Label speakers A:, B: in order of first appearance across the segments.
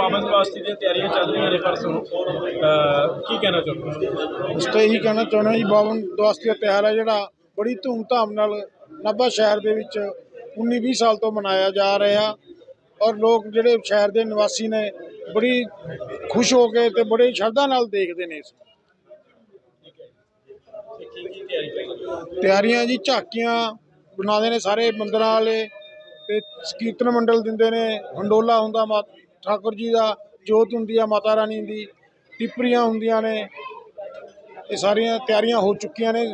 A: ਬਾਬਨ ਵਾਸਤੇ ਦੀਆਂ ਤਿਆਰੀਆਂ ਚੱਲ ਰਹੀਆਂ ਨੇ ਪਰਸੋਂ ਕੀ ਕਹਿਣਾ ਚਾਹੁੰਦੇ ਹੋ
B: ਇਸ ਤੇ ਇਹੀ ਕਹਿਣਾ ਚਾਹੁੰਦਾ ਜੀ ਬਾਵਨ ਦਵਾਸਤੀ ਦਾ ਤਿਉਹਾਰ ਹੈ ਜਿਹੜਾ ਬੜੀ ਧੂਮਧਾਮ ਨਾਲ ਨਾਭਾ ਸ਼ਹਿਰ ਦੇ ਵਿੱਚ 19-20 ਸਾਲ ਤੋਂ ਮਨਾਇਆ ਜਾ ਰਿਹਾ ਔਰ ਲੋਕ ਜਿਹੜੇ ਸ਼ਹਿਰ ਦੇ ਨਿਵਾਸੀ ਨੇ ਬੜੀ ਖੁਸ਼ ਹੋ ਕੇ ਤੇ ਬੜੇ ਸ਼ਰਧਾ ਨਾਲ ਦੇਖਦੇ ਨੇ ਇਸ ਤਿਆਰੀਆਂ ਜੀ ਝਾਕੀਆਂ ਬਣਾਉਂਦੇ ਨੇ ਸਾਰੇ ਮੰਦਰਾਂ ਵਾਲੇ ਤੇ ਕੀਰਤਨ ਮੰਡਲ ਦਿੰਦੇ ਨੇ ਹੰਡੋਲਾ ਹੁੰਦਾ ਠਾਕੁਰ ਜੀ ਦਾ ਜੋਤ ਹੁੰਦੀ ਆ, ਮਾਤਾ ਰਾਣੀ ਦੀ, ਟਿੱਪਰੀਆਂ ਹੁੰਦੀਆਂ ਨੇ। ਇਹ ਸਾਰੀਆਂ ਤਿਆਰੀਆਂ ਹੋ ਚੁੱਕੀਆਂ ਨੇ।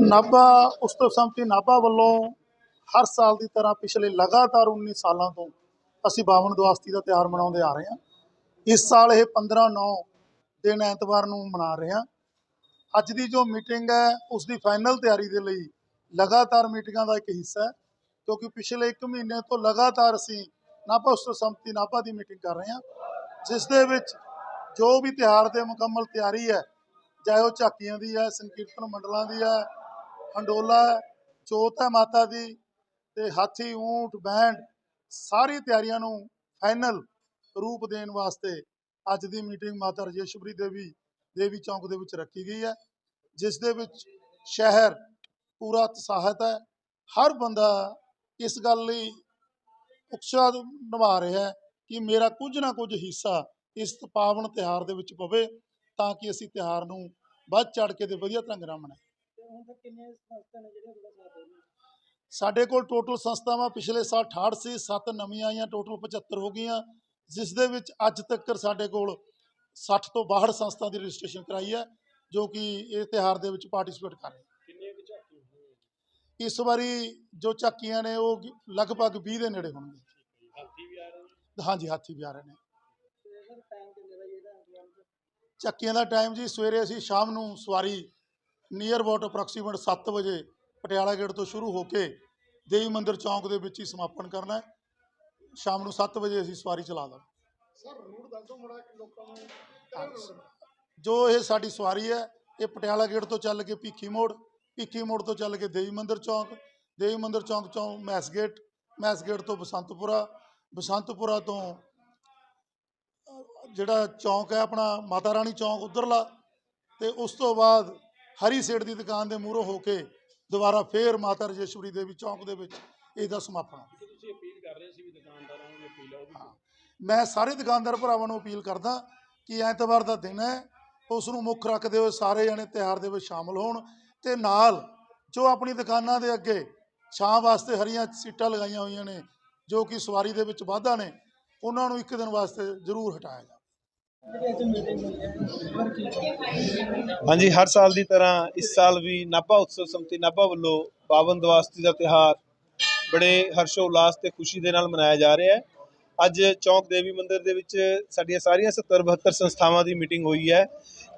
C: ਨਾਭਾ ਉਤਸਵ ਸਮਤੀ ਨਾਭਾ ਵੱਲੋਂ ਹਰ ਸਾਲ ਦੀ ਤਰ੍ਹਾਂ ਪਿਛਲੇ ਲਗਾਤਾਰ 19 ਸਾਲਾਂ ਤੋਂ ਅਸੀਂ ਬਾਵਨ ਦੁਆਸਤੀ ਦਾ ਤਿਉਹਾਰ ਮਨਾਉਂਦੇ ਆ ਰਹੇ ਹਾਂ। ਇਸ ਸਾਲ ਇਹ 15 9 ਦਿਨ ਐਤਵਾਰ ਨੂੰ ਮਨਾ ਰਹੇ ਹਾਂ। ਅੱਜ ਦੀ ਜੋ ਮੀਟਿੰਗ ਹੈ, ਉਸ ਦੀ ਫਾਈਨਲ ਤਿਆਰੀ ਦੇ ਲਈ ਲਗਾਤਾਰ ਮੀਟਿੰਗਾਂ ਦਾ ਇੱਕ ਹਿੱਸਾ ਹੈ ਕਿਉਂਕਿ ਪਿਛਲੇ 1 ਮਹੀਨੇ ਤੋਂ ਲਗਾਤਾਰ ਅਸੀਂ ਨਾਭਾ ਉਤਸਵ ਸਮਤੀ ਨਾਭਾ ਦੀ ਮੀਟਿੰਗ ਕਰ ਰਹੇ ਹਾਂ ਜਿਸ ਦੇ ਵਿੱਚ ਜੋ ਵੀ ਤਿਉਹਾਰ ਦੇ ਮੁਕੰਮਲ ਤਿਆਰੀ ਹੈ ਚਾਹੇ ਉਹ ਝਾਕੀਆਂ ਦੀ ਹੈ ਸੰਕੀਰਤਨ ਮੰਡਲਾਂ ਦੀ ਹੈ ਹੰਡੋਲਾ ਹੈ, ਚੋਤ ਹੈ ਮਾਤਾ ਦੀ ਤੇ ਹਾਥੀ ਊਂਟ ਬੈਂਡ ਸਾਰੀ ਤਿਆਰੀਆਂ ਨੂੰ ਫਾਈਨਲ ਰੂਪ ਦੇਣ ਵਾਸਤੇ ਅੱਜ ਦੀ ਮੀਟਿੰਗ ਮਾਤਾ ਰਜੇਸ਼ਵਰੀ ਦੇਵੀ ਦੇਵੀ ਚੌਂਕ ਦੇ ਵਿੱਚ ਰੱਖੀ ਗਈ ਹੈ ਜਿਸ ਦੇ ਵਿੱਚ ਸ਼ਹਿਰ ਪੂਰਾ ਉਤਸ਼ਾਹਿਤ ਹੈ। ਹਰ ਬੰਦਾ ਇਸ ਗੱਲ ਲਈ ਉਤਸ਼ਾਹ ਨਿਭਾ ਰਿਹਾ ਹੈ ਕਿ ਮੇਰਾ ਕੁਝ ਨਾ ਕੁਝ ਹਿੱਸਾ ਇਸ ਪਾਵਨ ਤਿਉਹਾਰ ਦੇ ਵਿੱਚ ਪਵੇ ਤਾਂ ਕਿ ਅਸੀਂ ਤਿਉਹਾਰ ਨੂੰ ਵੱਧ ਚੜ ਕੇ ਤੇ ਵਧੀਆ ਢੰਗ ਨਾਲ ਮਨਾਈਏ। ਸਾਡੇ ਕੋਲ ਟੋਟਲ ਸੰਸਥਾਵਾਂ ਪਿਛਲੇ ਸਾਲ 68 ਸੀ 7 ਨਵੀਆਂ ਆਈਆਂ ਟੋਟਲ 75 ਹੋ ਗਈਆਂ। ਜਿਸ ਦੇ ਵਿੱਚ ਅੱਜ ਤੱਕ ਸਾਡੇ ਕੋਲ 60 ਤੋਂ 62 ਸੰਸਥਾ ਦੀ ਰਜਿਸਟ੍ਰੇਸ਼ਨ ਕਰਾਈ ਹੈ ਜੋ ਕਿ ਇਸ ਤਿਉਹਾਰ ਦੇ ਵਿੱਚ ਪਾਰਟਿਸਿਪੇਟ ਕਰ ਰਹੇ
A: ਕਿੰਨੀਆਂ ਕੁ ਝਾਕੀਆਂ
C: ਹਨ। ਇਸ ਵਾਰੀ ਜੋ ਝਾਕੀਆਂ ਨੇ ਉਹ ਲਗਭਗ 20 ਦੇ ਨੇੜੇ ਹੋਣਗੇ। ਹਾਂਜੀ ਹਾਥੀ ਵੀ ਆ ਰਹੇ ਨੇ। ਚੱਕੀਆਂ ਦਾ ਟਾਈਮ ਜੀ ਸਵੇਰੇ ਅਸੀਂ ਸ਼ਾਮ ਨੂੰ ਸਵਾਰੀ ਨੀਅਰ ਅਬਾਊਟ ਅਪਰੋਕਸੀਮੇਟ 7 ਵਜੇ ਪਟਿਆਲਾ ਗੇਟ ਤੋਂ ਸ਼ੁਰੂ ਹੋ ਕੇ ਦੇਵੀ ਮੰਦਿਰ ਚੌਂਕ ਦੇ ਵਿੱਚ ਹੀ ਸਮਾਪਨ ਕਰਨਾ ਹੈ। ਸ਼ਾਮ ਨੂੰ 7 ਵਜੇ ਅਸੀਂ ਸਵਾਰੀ ਚਲਾ ਦਾਂ ਸਰ ਰੂਟ ਦੱਸ ਦਿਓ ਮੜਾ ਲੋਕਾਂ ਨੂੰ। ਜੋ ਇਹ ਸਾਡੀ ਸਵਾਰੀ ਹੈ ਇਹ ਪਟਿਆਲਾ ਗੇਟ ਤੋਂ ਚੱਲ ਕੇ ਭੀਖੀ ਮੋੜ ਭੀਖੀ ਮੋੜ ਤੋਂ ਚੱਲ ਕੇ ਦੇਵੀ ਮੰਦਿਰ ਚੌਂਕ ਦੇਵੀ ਮੰਦਿਰ ਚੌਂਕ ਚੋਂ ਮੈਸ ਗੇਟ ਮੈਸ ਗੇਟ ਤੋਂ ਬਸੰਤਪੁਰਾ ਬਸੰਤਪੁਰਾ ਤੋਂ ਜਿਹੜਾ ਚੌਂਕ ਹੈ ਆਪਣਾ ਮਾਤਾ ਰਾਣੀ ਚੌਂਕ ਉਧਰਲਾ ਤੇ ਉਸ ਤੋਂ ਬਾਅਦ ਹਰੀ ਸੇਠ ਦੀ ਦੁਕਾਨ ਦੇ ਮੂਹਰੋਂ ਹੋ ਕੇ ਦੁਬਾਰਾ ਫੇਰ ਮਾਤਾ ਰਜੇਸ਼ਵਰੀ ਦੇਵੀ ਚੌਂਕ ਦੇ ਵਿੱਚ ਇਹਦਾ ਸਮਾਪਨ
A: ਤੁਸੀਂ ਅਪੀਲ ਕਰ ਰਹੇ ਸੀ ਵੀ ਦੁਕਾਨਦਾਰਾਂ ਨੂੰ ਅਪੀਲ ਆ ਉਹ ਵੀ
C: ਮੈਂ ਸਾਰੇ ਦੁਕਾਨਦਾਰ ਭਰਾਵਾਂ ਨੂੰ ਅਪੀਲ ਕਰਦਾ ਕਿ ਐਤਵਾਰ ਦਾ ਦਿਨ ਹੈ ਉਸ ਨੂੰ ਮੁੱਖ ਰੱਖਦੇ ਹੋਏ ਸਾਰੇ ਜਣੇ ਤਿਉਹਾਰ ਦੇ ਵਿੱਚ ਸ਼ਾਮਲ ਹੋਣ। ਤੇ ਨਾਲ ਜੋ ਆਪਣੀ ਦੁਕਾਨਾਂ ਦੇ ਅੱਗੇ ਛਾਂ ਵਾਸਤੇ ਹਰੀਆਂ ਸੀਟਾਂ ਲਗਾਈਆਂ ਹੋਈਆਂ ਨੇ, ਜੋ ਕਿ ਸਵਾਰੀ ਦੇ ਵਿੱਚ ਵਾਧਾ ਨੇ, ਉਹਨਾਂ ਨੂੰ ਇੱਕ ਦਿਨ ਵਾਸਤੇ ਜ਼ਰੂਰ ਹਟਾਇਆ ਜਾਵੇ।
D: ਹਾਂਜੀ, ਹਰ ਸਾਲ ਦੀ ਤਰ੍ਹਾਂ ਇਸ ਸਾਲ ਵੀ ਨਾਭਾ ਉਤਸਵ ਸਮਤੀ ਨਾਭਾ ਵੱਲੋਂ ਪਾਵਨ ਦਵਾਸਤੀ ਦਾ ਤਿਹਾਰ ਬੜੇ ਹਰਸ਼ੋ ਉਲਾਸ ਤੇ ਖੁਸ਼ੀ ਦੇ ਨਾਲ ਮਨਾਇਆ ਜਾ ਰਿਹਾ ਹੈ। ਅੱਜ ਚੌਂਕ ਦੇਵੀ ਮੰਦਿਰ ਦੇ ਵਿੱਚ ਸਾਡੀਆਂ ਸਾਰੀਆਂ 70 72 ਸੰਸਥਾਵਾਂ ਦੀ ਮੀਟਿੰਗ ਹੋਈ ਹੈ,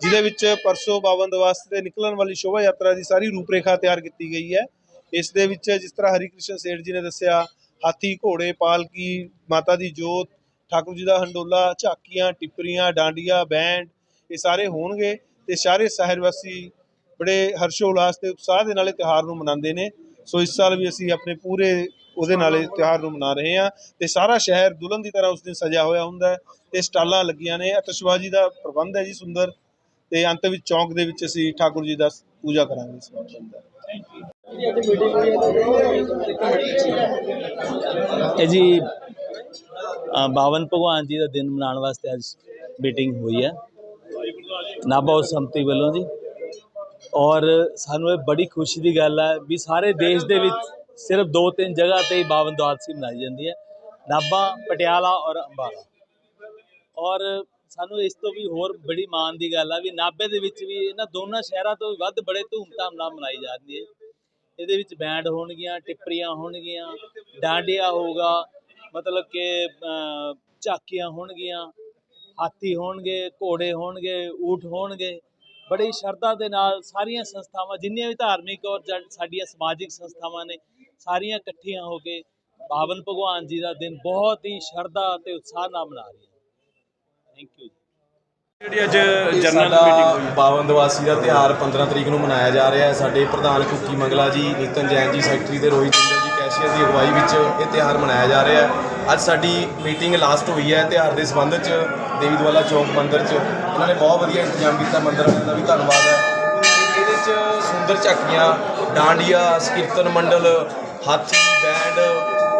D: ਜਿਹਦੇ ਵਿੱਚ ਪਰਸੋਂ ਪਾਵਨ ਦਿਵਸ ਤੇ ਨਿਕਲਣ ਵਾਲੀ ਸ਼ੋਭਾ ਯਾਤਰਾ ਦੀ ਸਾਰੀ ਰੂਪਰੇਖਾ ਤਿਆਰ ਕੀਤੀ ਗਈ ਹੈ। ਇਸ ਦੇ ਵਿੱਚ ਜਿਸ ਤਰ੍ਹਾਂ ਹਰੀ ਕ੍ਰਿਸ਼ਨ ਸੇਠ ਜੀ ਨੇ ਦੱਸਿਆ, ਹਾਥੀ, ਘੋੜੇ, ਪਾਲਕੀ, ਮਾਤਾ ਦੀ ਜੋਤ, ਠਾਕੁਰ ਜੀ ਦਾ ਹੰਡੋਲਾ, ਝਾਕੀਆਂ, ਟਿੱਪਰੀਆਂ, ਡਾਂਡੀਆਂ, ਬੈਂਡ, ਇਹ ਸਾਰੇ ਹੋਣਗੇ ਤੇ ਸਾਰੇ ਸ਼ਹਿਰ ਵਾਸੀ ਬੜੇ ਹਰਸ਼ੋ ਉਲਾਸ ਤੇ ਉਤਸ਼ਾਹ ਦੇ ਨਾਲ ਇਹ ਤਿਉਹਾਰ ਨੂੰ ਮਨਾਉਂਦੇ ਨੇ। ਸੋ ਇਸ ਸਾਲ ਵੀ ਅਸੀਂ ਆਪਣੇ ਪੂਰੇ ਉਹਦੇ ਨਾਲ ਇਹ ਤਿਉਹਾਰ ਨੂੰ ਮਨਾ ਰਹੇ ਹਾਂ ਤੇ ਸਾਰਾ ਸ਼ਹਿਰ ਦੁਲਹਨ ਦੀ ਤਰ੍ਹਾਂ ਉਸ ਦਿਨ ਸਜਿਆ ਹੋਇਆ ਹੁੰਦਾ ਹੈ ਤੇ ਸਟਾਲਾਂ ਲੱਗੀਆਂ ਨੇ। ਆਤਿਸ਼ਬਾਜ਼ੀ ਦਾ ਪ੍ਰਬੰਧ ਹੈ ਜੀ ਸੁੰਦਰ। ਤੇ ਅੰਤ ਵਿੱਚ ਚੌਂਕ ਦੇ ਵਿੱਚ ਅਸੀਂ ਠਾਕੁਰ ਜੀ ਦਾ ਪੂਜਾ ਕਰਾਂਗੇ ਇਸ ਵਾਰ।
E: ਇਹ ਜੀ ਅ, ਬਾਵਨ ਭਗਵਾਨ ਜੀ ਦਾ ਦਿਨ ਮਨਾਉਣ ਵਾਸਤੇ ਅੱਜ ਮੀਟਿੰਗ ਹੋਈ ਹੈ। ਨਾਭਾ ਉਸ ਸੰਮਤੀ ਵੱਲੋਂ ਜੀ। ਔਰ ਸਾਨੂੰ ਇਹ ਬੜੀ ਖੁਸ਼ੀ ਦੀ ਗੱਲ ਹੈ ਵੀ ਸਾਰੇ ਦੇਸ਼ ਦੇ ਵਿੱਚ ਸਿਰਫ ਦੋ ਤਿੰਨ ਜਗ੍ਹਾ ਤੇ ਹੀ ਬਾਵਨ ਦਵਾਦਸ਼ੀ ਮਨਾਈ ਜਾਂਦੀ ਹੈ। ਨਾਭਾ, ਪਟਿਆਲਾ ਔਰ ਅੰਬਾਲਾ। ਔਰ ਸਾਨੂੰ ਇਸ ਤੋਂ ਵੀ ਹੋਰ ਬੜੀ ਮਾਣ ਦੀ ਗੱਲ ਆ ਵੀ ਨਾਭੇ ਦੇ ਵਿੱਚ ਵੀ ਇਹਨਾਂ ਦੋਨਾਂ ਸ਼ਹਿਰਾਂ ਤੋਂ ਵੀ ਵੱਧ ਬੜੇ ਧੂਮਧਾਮ ਨਾਲ ਮਨਾਈ ਜਾਂਦੀ ਹੈ। ਇਹਦੇ ਵਿੱਚ ਬੈਂਡ ਹੋਣਗੀਆਂ, ਟਿੱਪਰੀਆਂ ਹੋਣਗੀਆਂ, ਡਾਂਡੀਆ ਹੋਊਗਾ, ਮਤਲਬ ਕਿ ਝਾਕੀਆਂ ਹੋਣਗੀਆਂ, ਹਾਥੀ ਹੋਣਗੇ, ਘੋੜੇ ਹੋਣਗੇ, ਊਠ ਹੋਣਗੇ। ਬੜੀ ਸ਼ਰਧਾ ਦੇ ਨਾਲ ਸਾਰੀਆਂ ਸੰਸਥਾਵਾਂ, ਜਿੰਨੀਆਂ ਵੀ ਧਾਰਮਿਕ ਔਰ ਸਾਡੀਆਂ ਸਮਾਜਿਕ ਸੰਸਥਾਵਾਂ ਨੇ ਸਾਰੀਆਂ ਇਕੱਠੀਆਂ ਹੋ ਕੇ ਬਾਵਨ ਭਗਵਾਨ ਜੀ ਦਾ ਦਿਨ ਬਹੁਤ ਹੀ ਸ਼ਰਧਾ ਤੇ ਉਤਸ਼ਾਹ ਨਾਲ ਮਨਾ ਰਹੀਆਂ ਥੈਂਕ ਯੂ
A: ਜਿਹੜੀ ਅੱਜ ਜਨਰਲ ਮੀਟਿੰਗ ਹੋਈ
F: ਪਾਵਨ ਦਿਵਾਸੀ ਦਾ ਤਿਉਹਾਰ 15 ਤਰੀਕ ਨੂੰ ਮਨਾਇਆ ਜਾ ਰਿਹਾ ਹੈ। ਸਾਡੇ ਪ੍ਰਧਾਨ ਕੁੱਕੀ ਮੰਗਲਾ ਜੀ ਨਿਤਨ ਜੈਨ ਜੀ ਸੈਕਟਰੀ ਤੇ ਰੋਹਿਤ ਜਿੰਦਲ ਜੀ ਕੈਸ਼ੀਅਰ ਦੀ ਅਗਵਾਈ ਵਿੱਚ ਇਹ ਤਿਉਹਾਰ ਮਨਾਇਆ ਜਾ ਰਿਹਾ ਹੈ। ਅੱਜ ਸਾਡੀ ਮੀਟਿੰਗ ਲਾਸਟ ਹੋਈ ਹੈ। ਤਿਉਹਾਰ ਦੇ ਸੰਬੰਧ 'ਚ ਦੇਵੀ ਦਵਾਲਾ ਚੌਕ ਮੰਦਿਰ 'ਚ ਇਹਨਾਂ ਨੇ ਬਹੁਤ ਵਧੀਆ ਇੰਤਜ਼ਾਮ ਕੀਤਾ। ਮੰਦਿਰ ਵਾਲਿਆਂ ਦਾ ਵੀ ਧੰਨਵਾਦ ਹੈ। ਇਹਦੇ 'ਚ ਸੁੰਦਰ ਝਾਕੀਆਂ ਡਾਂਡੀਆ ਕੀਰਤਨ ਮੰਡਲ ਹਾਥੀ ਬੈਂਡ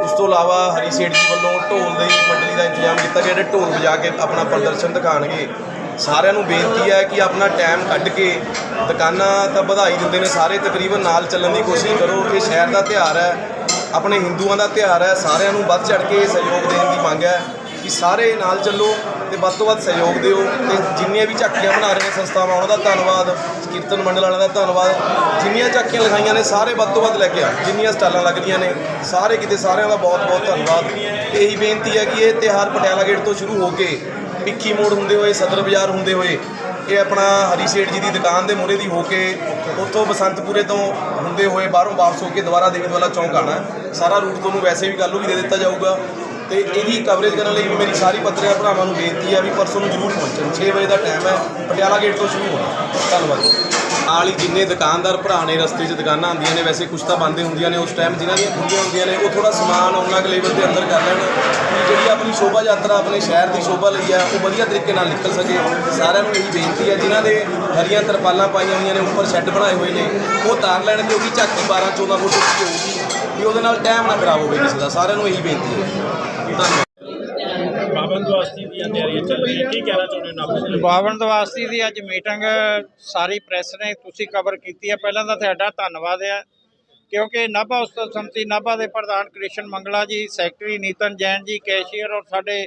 F: ਉਸ ਤੋਂ ਇਲਾਵਾ ਹਰੀ ਸੇਠ ਜੀ ਵੱਲੋਂ ਢੋਲ ਦੀ ਮੰਡਲੀ ਦਾ ਇੰਤਜ਼ਾਮ ਕੀਤਾ ਗਿਆ, ਜਿਹੜੇ ਢੋਲ ਵਜਾ ਕੇ ਆਪਣਾ ਪ੍ਰਦਰਸ਼ਨ ਦਿਖਾਣਗੇ ਸਾਰਿਆਂ ਨੂੰ ਬੇਨਤੀ ਹੈ ਕਿ ਆਪਣਾ ਟਾਈਮ ਕੱਢ ਕੇ ਦੁਕਾਨਾਂ ਤਾਂ ਵਧਾਈ ਦਿੰਦੇ ਨੇ ਸਾਰੇ, ਤਕਰੀਬਨ ਨਾਲ ਚੱਲਣ ਦੀ ਕੋਸ਼ਿਸ਼ ਕਰੋ। ਇਹ ਸ਼ਹਿਰ ਦਾ ਤਿਉਹਾਰ ਹੈ, ਆਪਣੇ ਹਿੰਦੂਆਂ ਦਾ ਤਿਉਹਾਰ ਹੈ, ਸਾਰਿਆਂ ਨੂੰ ਵੱਧ ਚੜ ਕੇ ਸਹਿਯੋਗ ਦੇਣ ਦੀ ਮੰਗ ਹੈ। ਕਿ ਸਾਰੇ ਨਾਲ ਚੱਲੋ ਤੇ ਵੱਧ ਤੋਂ ਵੱਧ ਸਹਿਯੋਗ ਦਿਓ ਤੇ ਜਿੰਨੀਆਂ ਵੀ ਝਾਕੀਆਂ ਬਣਾ ਰਹੇ ਨੇ ਸੰਸਥਾਵਾਂ, ਉਹਨਾਂ ਦਾ ਧੰਨਵਾਦ, ਕੀਰਤਨ ਮੰਡਲ ਵਾਲਿਆਂ ਦਾ ਧੰਨਵਾਦ। ਜਿੰਨੀਆਂ ਝਾਕੀਆਂ ਲਗਾਈਆਂ ਨੇ, ਸਾਰੇ ਵੱਧ ਤੋਂ ਵੱਧ ਲੈ ਕੇ ਆ ਜਿੰਨੀਆਂ ਸਟਾਲਾਂ ਲੱਗਦੀਆਂ ਨੇ, ਸਾਰੇ ਕਿਤੇ ਸਾਰਿਆਂ ਦਾ ਬਹੁਤ ਬਹੁਤ ਧੰਨਵਾਦ। ਤੇ ਇਹੀ ਬੇਨਤੀ ਹੈ ਕਿ ਇਹ ਤਿਉਹਾਰ ਪਟਿਆਲਾ ਗੇਟ ਤੋਂ ਸ਼ੁਰੂ ਹੋ ਕੇ ਭਿੱਖੀ ਮੋੜ ਹੁੰਦੇ ਹੋਏ, ਸਦਰ ਬਾਜ਼ਾਰ ਹੁੰਦੇ ਹੋਏ, ਇਹ ਆਪਣਾ ਹਰੀ ਸੇਠ ਜੀ ਦੀ ਦੁਕਾਨ ਦੇ ਮੂਹਰੇ ਦੀ ਹੋ ਕੇ ਉੱਥੋਂ ਬਸੰਤਪੁਰੇ ਤੋਂ ਹੁੰਦੇ ਹੋਏ ਬਾਹਰੋਂ ਵਾਪਸ ਹੋ ਕੇ ਦੁਬਾਰਾ ਦੇਵੀ ਵਾਲਾ ਚੌਂਕ ਆਣਾ ਸਾਰਾ ਰੂਟ ਤੁਹਾਨੂੰ ਵੈਸੇ ਵੀ ਕੱਲ੍ਹ ਨੂੰ ਵੀ ਦੇ ਦਿੱਤਾ ਜਾਊਗਾ। ਤੇ ਇਹਦੀ ਕਵਰੇਜ ਕਰਨ ਲਈ ਵੀ ਮੇਰੀ ਸਾਰੀ ਪੱਤਰਕਾਰ ਭਰਾਵਾਂ ਨੂੰ ਬੇਨਤੀ ਹੈ ਵੀ ਪਰਸੋਂ ਨੂੰ ਜ਼ਰੂਰ ਪਹੁੰਚਣ। 6 ਵਜੇ ਦਾ ਟਾਈਮ ਹੈ, ਪਟਿਆਲਾ ਗੇਟ ਤੋਂ ਸ਼ੁਰੂ ਹੋਣਾ। ਧੰਨਵਾਦ। ਨਾਲ ਹੀ ਜਿੰਨੇ ਦੁਕਾਨਦਾਰ ਭਰਾ ਨੇ, ਰਸਤੇ 'ਚ ਦੁਕਾਨਾਂ ਆਉਂਦੀਆਂ ਨੇ, ਵੈਸੇ ਕੁਛ ਤਾਂ ਬੰਦੇ ਹੁੰਦੀਆਂ ਨੇ, ਉਸ ਟਾਈਮ ਜਿਨ੍ਹਾਂ ਦੀਆਂ ਖੁੱਲੀਆਂ ਹੁੰਦੀਆਂ ਨੇ, ਉਹ ਥੋੜਾ ਸਮਾਨ ਉਹਨਾਂ ਕੁ ਲੈਵਲ ਦੇ ਅੰਦਰ ਕਰ ਲੈਣ ਵੀ ਜਿਹੜੀ ਆਪਣੀ ਸ਼ੋਭਾ ਯਾਤਰਾ ਆਪਣੇ ਸ਼ਹਿਰ ਦੀ ਸ਼ੋਭਾ ਲਈ ਆ ਉਹ ਵਧੀਆ ਤਰੀਕੇ ਨਾਲ ਨਿਕਲ ਸਕੇ। ਸਾਰਿਆਂ ਨੂੰ ਇਹੀ ਬੇਨਤੀ ਹੈ, ਜਿਨ੍ਹਾਂ ਦੇ ਹਰੀਆਂ ਤਰਪਾਲਾਂ ਪਾਈਆਂ ਹੋਈਆਂ ਨੇ, ਉੱਪਰ ਸ਼ੈੱਡ ਬਣਾਏ ਹੋਏ ਨੇ, ਉਹ ਤਾਰ ਲੈਣ ਕਿਉਂਕਿ ਝਾਕੀ 12 14 ਫੁੱਟ ਉੱਚੀ ਹੋਊਗੀ। ਵੀ ਉਹਦੇ ਨਾਲ ਟਾਈਮ ਨਾ ਖਰਾਬ ਹੋਵੇ ਕਿਸੇ ਦਾ ਸਾਰਿਆਂ ਨੂੰ ਇਹੀ ਬੇਨਤੀ ਹੈ। ਧੰਨਵਾਦ
A: ਬਾਬਨ ਦਵਾਸਤੀ ਦੀਆਂ ਤਿਆਰੀਆਂ ਚੱਲ ਰਹੀਆਂ ਕੀ ਕਹਿਣਾ ਚਾਹੁੰਦੇ ਹੋ ਨਾਭੇ ਦੇ
G: ਬਾਵਨ ਦਵਾਸਤੀ ਦੀ ਅੱਜ ਮੀਟਿੰਗ ਸਾਰੀ ਪ੍ਰੈਸ ਨੇ ਤੁਸੀਂ ਕਵਰ ਕੀਤੀ ਹੈ। ਪਹਿਲਾਂ ਤਾਂ ਤੁਹਾਡਾ ਧੰਨਵਾਦ ਹੈ ਕਿਉਂਕਿ ਨਾਭਾ ਉਸਤਵ ਸਮਿਤੀ ਨਾਭਾ ਦੇ ਪ੍ਰਧਾਨ ਕ੍ਰਿਸ਼ਨ ਮੰਗਲਾ ਜੀ ਸੈਕਟਰੀ ਨੀਤਨ ਜੈਨ ਜੀ ਕੈਸ਼ੀਅਰ ਔਰ ਸਾਡੇ